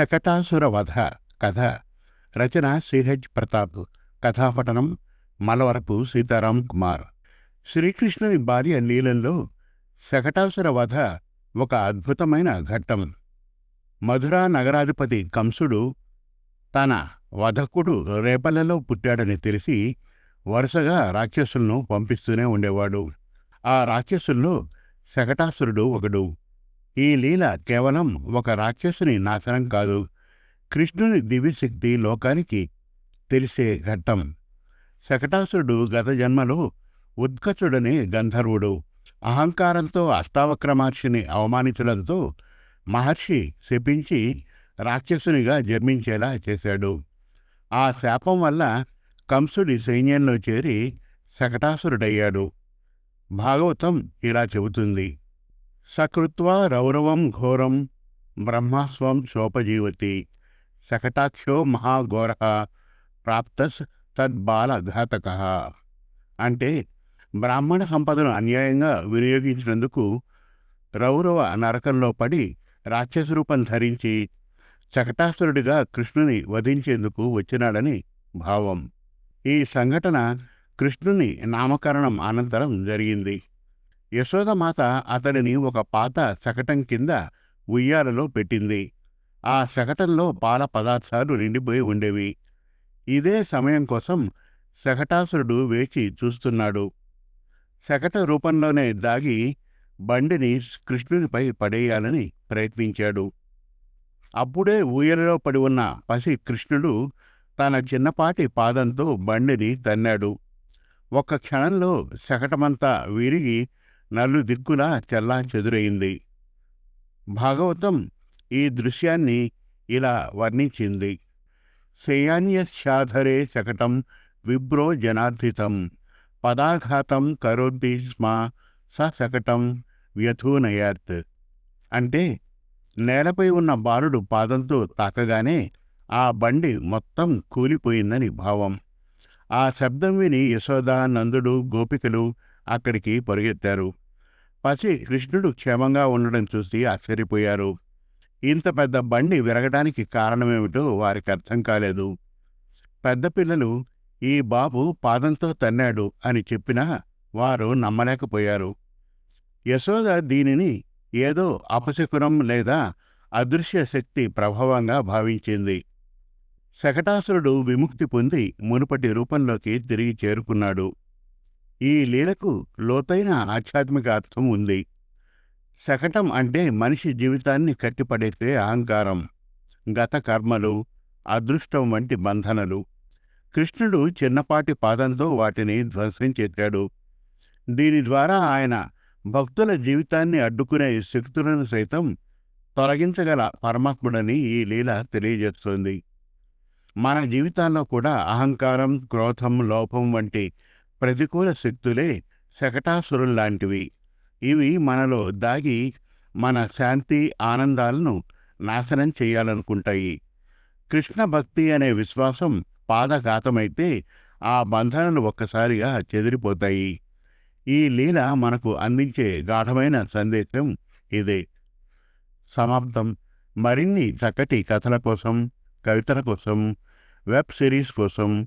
శకటాసుర వధ కథ. రచన సిహెచ్ ప్రతాప్. కథాపటనం మలవరపు సీతారాం కుమార్. శ్రీకృష్ణుని భార్య నీలంలో శకటాసుర వధ ఒక అద్భుతమైన ఘట్టం. మధురా నగరాధిపతి కంసుడు తన వధకుడు రేపలలో పుట్టాడని తెలిసి వరుసగా రాక్షసులను పంపిస్తూనే ఉండేవాడు. ఆ రాక్షసుల్లో శకటాసురుడు ఒకడు. ఈ లీల కేవలం ఒక రాక్షసుని నాశనం కాదు. కృష్ణుని దివ్యశక్తి లోకానికి తెలిసే ఘట్టం. శకటాసురుడు గత జన్మలో ఉత్కచుడనే గంధర్వుడు. అహంకారంతో అష్టావక్ర మహర్షిని అవమానించడంతో మహర్షి శపించి రాక్షసునిగా జన్మించేలా చేశాడు. ఆ శాపం వల్ల కంసుడి సైన్యంలో చేరి శకటాసురుడయ్యాడు. భాగవతం ఇలా చెబుతుంది. సకృత్వా రౌరవం ఘోరం బ్రహ్మస్వం చోపజీవతి శకటాక్షో మహాఘోర ప్రాప్తస్ తద్బాలఘాతక అంటే బ్రాహ్మణ సంపదను అన్యాయంగా వినియోగించినందుకు రౌరవ నరకంలో పడి రాక్షసరూపం ధరించి చకటాసురుడిగా కృష్ణుని వధించేందుకు వచ్చినాడని భావం. ఈ సంఘటన కృష్ణుని నామకరణం అనంతరం జరిగింది. యశోదమాత అతడిని ఒక పాత శకటం కింద ఉయ్యాలలో పెట్టింది. ఆ శకటంలో పాల పదార్థాలు నిండిపోయి ఉండేవి. ఇదే సమయం కోసం శకటాసురుడు వేచి చూస్తున్నాడు. శకట రూపంలోనే దాగి బండిని కృష్ణునిపై పడేయాలని ప్రయత్నించాడు. అప్పుడే ఊయలలో పడి ఉన్న పసి కృష్ణుడు తన చిన్నపాటి పాదంతో బండిని తన్నాడు. ఒక్క క్షణంలో శకటమంతా విరిగి నలు దిక్కులా చల్లా చెదురైంది. భాగవతం ఈ దృశ్యాన్ని ఇలా వర్ణించింది. శయాన్యశాధరే శకటం విభ్రో జనార్దితం పదాఘాతం కరోతి స్మ స శకటం వ్యథూనయాత్ అంటే నేలపై ఉన్న బాలుడు పాదంతో తాకగానే ఆ బండి మొత్తం కూలిపోయిందని భావం. ఆ శబ్దం విని యశోద నందుడు గోపికలు అక్కడికి పరుగెత్తారు. పసి కృష్ణుడు క్షేమంగా ఉండడం చూసి ఆశ్చర్యపోయారు. ఇంత పెద్ద బండి విరగడానికి కారణమేమిటో వారికి అర్థం కాలేదు. పెద్ద పిల్లలు ఈ బాబు పాదంతో తన్నాడు అని చెప్పినా వారు నమ్మలేకపోయారు. యశోద దీనిని ఏదో అపశకునం లేదా అదృశ్య శక్తి ప్రభావంగా భావించింది. శకటాసురుడు విముక్తి పొంది మునుపటి రూపంలోకి తిరిగి చేరుకున్నాడు. ఈ లీలకు లోతైన ఆధ్యాత్మిక అర్థం ఉంది. శకటం అంటే మనిషి జీవితాన్ని కట్టిపడేసే అహంకారం గత కర్మలు అదృష్టం వంటి బంధనలు. కృష్ణుడు చిన్నపాటి పాదంతో వాటిని ధ్వంసం చేశాడు. దీని ద్వారా ఆయన భక్తుల జీవితాన్ని అడ్డుకునే శక్తులను సైతం తొలగించగల పరమాత్ముడని ఈ లీల తెలియజేస్తుంది. మన జీవితాల్లో కూడా అహంకారం క్రోధం లోపం వంటి ప్రతికూల శక్తులే శకటాసురుల్లాంటివి ఇవి మనలో దాగి మన శాంతి ఆనందాలను నాశనం చేయాలనుకుంటాయి. కృష్ణ భక్తి అనే విశ్వాసం పాదఘాతమైతే ఆ బంధనలు ఒక్కసారిగా చెదిరిపోతాయి. ఈ లీల మనకు అందించే గాఢమైన సందేశం ఇదే. సమాప్తం. మరిన్ని చక్కటి కథల కోసం కవితల కోసం వెబ్ సిరీస్ కోసం